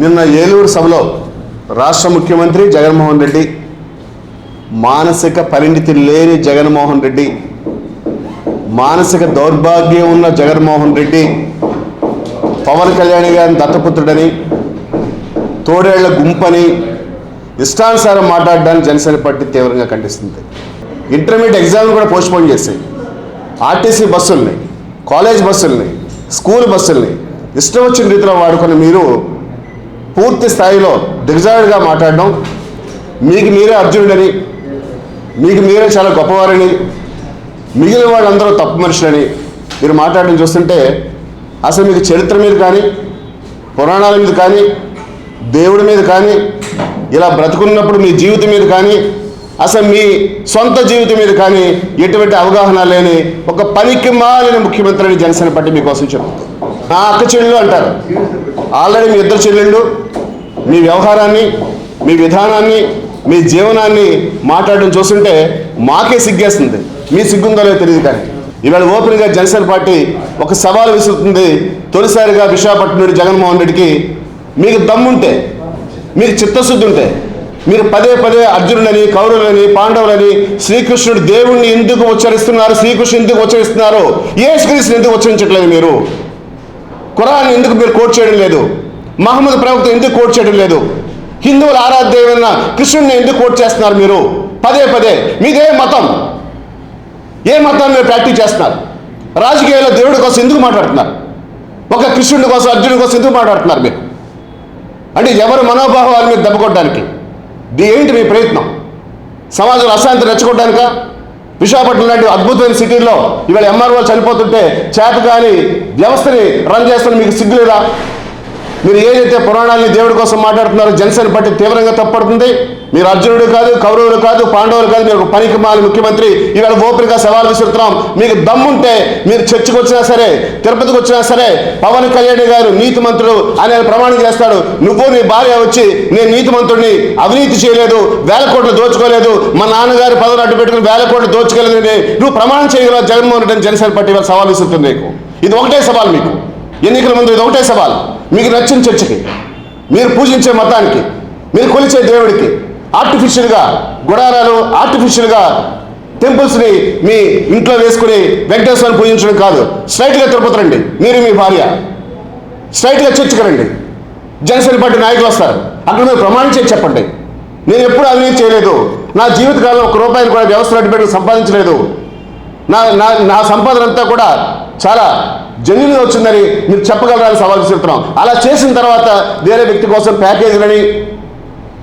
నిన్న ఏలూరు సభలో రాష్ట్ర ముఖ్యమంత్రి జగన్మోహన్ రెడ్డి మానసిక పరిణితి లేని జగన్మోహన్ రెడ్డి మానసిక దౌర్భాగ్యం ఉన్న జగన్మోహన్ రెడ్డి పవన్ కళ్యాణ్ గారిని దత్తపుత్రుడని తోడేళ్ళ గుంపని ఇష్టానుసారం మాట్లాడడానికి జనసేన పార్టీ తీవ్రంగా ఖండిస్తుంది. ఇంటర్మీడియట్ ఎగ్జామ్ కూడా పోస్ట్పోన్ చేశాయి ఆర్టీసీ బస్సుల్ని కాలేజ్ బస్సుల్ని స్కూల్ బస్సుల్ని ఇష్టం వచ్చిన రీతిలో వాడుకుని మీరు పూర్తి స్థాయిలో దిగజారుడుగా మాట్లాడడం మీకు మీరే అర్జునుడని మీకు మీరే చాలా గొప్పవారని మిగిలిన వాళ్ళందరూ తప్పు మనుషులని మీరు మాట్లాడడం చూస్తుంటే అసలు మీకు చరిత్ర మీద కానీ పురాణాల మీద కానీ దేవుడి మీద కానీ ఇలా బ్రతుకున్నప్పుడు మీ జీవితం మీద కానీ అసలు మీ సొంత జీవితం మీద కానీ ఎటువంటి అవగాహన లేని ఒక పనికి మాలిన ముఖ్యమంత్రిని జనసేన పార్టీ మీకోసం చెప్తుంది. నా అక్క చెల్లెలు అంటారు. ఆల్రెడీ మీ ఇద్దరు చెల్లెళ్ళు మీ వ్యవహారాన్ని మీ విధానాన్ని మీ జీవనాన్ని మాట్లాడడం చూస్తుంటే మాకే సిగ్గేస్తుంది. మీ సిగ్గుందో లేదో తెలియదు కానీ. ఇవాళ ఓపెన్గా జనసేన పార్టీ ఒక సవాల్ విసురుతుంది. తొలిసారిగా విశాఖపట్నం నుండి జగన్మోహన్ రెడ్డికి మీకు దమ్ముంటే మీకు చిత్తశుద్ధి ఉంటే మీరు పదే పదే అర్జునులని కౌరవులని పాండవులని శ్రీకృష్ణుడు దేవుణ్ణి ఎందుకు ఉచ్చరిస్తున్నారు శ్రీకృష్ణుడు ఎందుకు ఉచ్చరిస్తున్నారు ఏ శ్రీకృష్ణుని ఎందుకు ఉచ్చరించట్లేదు మీరు? ఖురాన్ ఎందుకు మీరు కోట్ చేయడం లేదు? మహమ్మద్ ప్రవక్త ఎందుకు కోట్ చేయడం లేదు? హిందువుల ఆరాధ్యమైన కృష్ణుడిని ఎందుకు కోట్ చేస్తున్నారు మీరు? పదే పదే. మీదే మతం. ఏ మతాన్ని మీరు ప్రాక్టీస్ చేస్తున్నారు? రాజకీయాల్లో దేవుడి కోసం ఎందుకు మాట్లాడుతున్నారు? ఒక కృష్ణుడి కోసం అర్జునుడి కోసం ఎందుకు మాట్లాడుతున్నారు మీరు? అంటే ఎవరి మనోభావాల మీద దెబ్బకొట్టడానికి ఇది ఏంటి మీ ప్రయత్నం? సమాజంలో అశాంతి రెచ్చగొట్టడానికా? విశాఖపట్నం లాంటి అద్భుతమైన సిటీల్లో ఇవాళ ఎంఆర్ఓ చనిపోతుంటే చేత కానీ వ్యవస్థని రన్ చేస్తున్న మీకు సిగ్గులేదా మీరు ఏదైతే పురాణాలని దేవుడి కోసం మాట్లాడుతున్నారో జనసేన పార్టీ తీవ్రంగా తప్పడుతుంది. మీరు అర్జునుడు కాదు కౌరవులు కాదు పాండవులు కాదు మీరు పనికి మాలి ముఖ్యమంత్రి. ఇవాళ ఓపెన్గా సవాల్ విసురుతున్నాం. మీకు దమ్ముంటే మీరు చర్చకు వచ్చినా సరే తిరుపతికి వచ్చినా సరే పవన్ కళ్యాణ్ గారు నీతి మంత్రుడు అని ఆయన ప్రమాణం చేస్తాడు. నువ్వు నీ భార్య వచ్చి నేను నీతి మంత్రుడిని అవినీతి చేయలేదు వేల కోట్లు దోచుకోలేదు. మా నాన్నగారి పదవులు అడ్డు పెట్టుకుని వేల కోట్లు దోచుకోలేదు నువ్వు ప్రమాణం చేయగల జగన్మోహన్ రెడ్డి జనసేన పార్టీ ఇవాళ సవాల్ విసురుతుంది నీకు. ఇది ఒకటే సవాల్ మీకు. ఎన్నికల ముందు ఇది ఒకటే సవాల్. మీకు నచ్చిన చర్చికి మీరు పూజించే మతానికి మీరు కొలిచే దేవుడికి ఆర్టిఫిషియల్గా గుడారాలు ఆర్టిఫిషియల్గా టెంపుల్స్ని మీ ఇంట్లో వేసుకుని వెంకటేశ్వరాన్ని పూజించడం కాదు. స్ట్రైట్గా తిరుపతి రండి. మీరు మీ భార్య. స్ట్రైట్గా చర్చికి రండి. జనసేన పార్టీ నాయకులు వస్తారు. అక్కడ మీరు ప్రమాణం చేసి చెప్పండి. నేను ఎప్పుడు అవినీతి చేయలేదు. నా జీవితకాలంలో ఒక రూపాయలు కూడా వ్యవస్థ అడ్డుపెట్టి సంపాదించలేదు. నా నా నా సంపాదన అంతా కూడా చాలా జన్యులు వచ్చిందని మీరు చెప్పగలరని సవాల్ చేస్తున్నాం అలా చేసిన తర్వాత వేరే వ్యక్తి కోసం ప్యాకేజీలని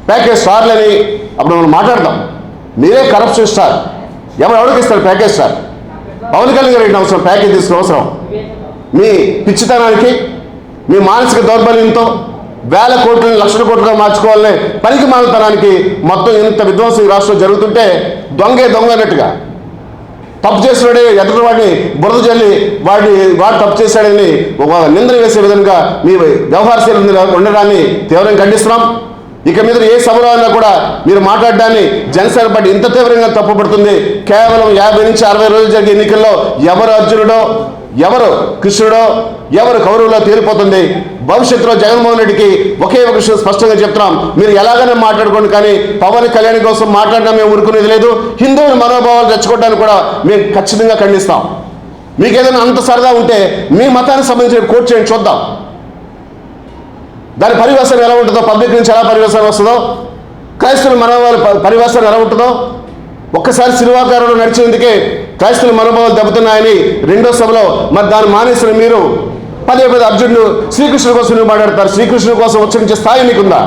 ప్యాకేజ్ స్టార్లని అప్పుడు మనం మాట్లాడదాం. మీరే కరప్షన్ స్టార్ ఎవరు ఎవరికి ఇస్తారు ప్యాకేజ్ స్టార్ పవన్ కళ్యాణ్ గారికి అవసరం? ప్యాకేజ్ తీసుకుని అవసరం. మీ పిచ్చితనానికి మీ మానసిక దౌర్బల్యంతో వేల కోట్లను లక్షల కోట్లుగా మార్చుకోవాలనే పనికి మానతనానికి మొత్తం ఇంత విధ్వంసం ఈ రాష్ట్రంలో జరుగుతుంటే దొంగే దొంగ అన్నట్టుగా. తప్పు చేసినాడే ఎదుటి వాడిని బురద చల్లి వాడిని వాడు తప్పు చేశాడని ఒక నిందన వేసే విధంగా మీ వ్యవహార శైలి ఉండడాన్ని తీవ్రంగా ఖండిస్తున్నాం. ఇక మీద ఏ సభలో అయినా కూడా మీరు మాట్లాడడాన్ని జనసేన పార్టీ ఇంత తీవ్రంగా తప్పుపడుతుంది. కేవలం యాభై నుంచి అరవై రోజులు జరిగే ఎన్నికల్లో ఎవరు అర్జునుడో ఎవరు కృష్ణుడో ఎవరు కౌరవులో తేలిపోతుంది. భవిష్యత్తులో జగన్మోహన్ రెడ్డికి ఒకే ఒక విషయం స్పష్టంగా చెప్తున్నాం. మీరు ఎలాగైనా మాట్లాడుకోండి కానీ పవన్ కళ్యాణ్ కోసం మాట్లాడడం మేము ఊరుకునేది లేదు. హిందువుల మనోభావాలు తెచ్చుకోవడానికి కూడా మేము ఖచ్చితంగా ఖండిస్తాం. మీకు ఏదైనా అంత సరదా ఉంటే మీ మతానికి సంబంధించిన కోర్టు చేయండి చూద్దాం. దాని పరివేశం ఎలా ఉంటుందో పబ్లిక్ నుంచి ఎలా పరివేశం వస్తుందో క్రైస్తవుల మనోభావాల పరివేశం ఎలా ఉంటుందో ఒక్కసారి సినిమాకారులు నడిచేందుకే క్రైస్తవుల మనోభావాలు దెబ్బతున్నాయని రెండో సభలో మరి దాన్ని మానేసిన మీరు పదే పదే అర్జునుడు శ్రీకృష్ణుడి కోసం నువ్వు మాట్లాడతారు. శ్రీకృష్ణుడి కోసం ఉచ్చరించే స్థాయి మీకుందా